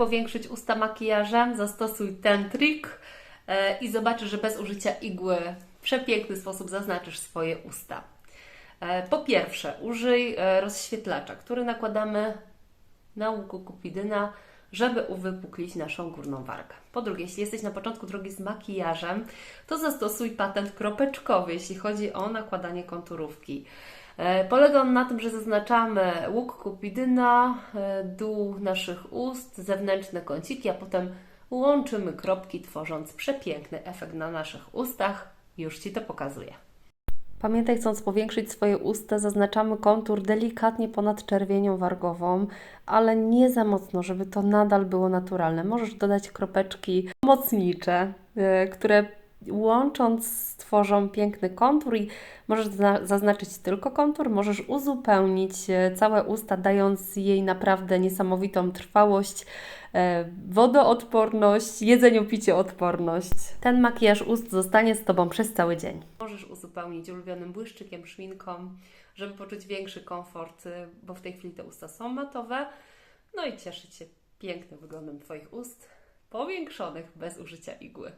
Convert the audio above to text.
powiększyć usta makijażem, zastosuj ten trik e, i zobaczysz, że bez użycia igły w przepiękny sposób zaznaczysz swoje usta. E, Po pierwsze, użyj e, rozświetlacza, który nakładamy na łuku kupidyna, żeby uwypuklić naszą górną wargę. Po drugie, jeśli jesteś na początku drogi z makijażem, to zastosuj patent kropeczkowy, jeśli chodzi o nakładanie konturówki. E, Polega on na tym, że zaznaczamy łuk kupidyna, e, dół naszych ust, zewnętrzne kąciki, a potem łączymy kropki, tworząc przepiękny efekt na naszych ustach. Już Ci to pokazuję. Pamiętaj, chcąc powiększyć swoje usta, zaznaczamy kontur delikatnie ponad czerwienią wargową, ale nie za mocno, żeby to nadal było naturalne. Możesz dodać kropeczki mocnicze, e, które łącząc stworzą piękny kontur i możesz zna- zaznaczyć tylko kontur, możesz uzupełnić e, całe usta, dając jej naprawdę niesamowitą trwałość, e, wodoodporność, jedzeniu-picie-odporność. Ten makijaż ust zostanie z Tobą przez cały dzień. Możesz uzupełnić ulubionym błyszczykiem, szminką, żeby poczuć większy komfort, y, bo w tej chwili te usta są matowe. No i cieszyć się pięknym wyglądem Twoich ust, powiększonych bez użycia igły.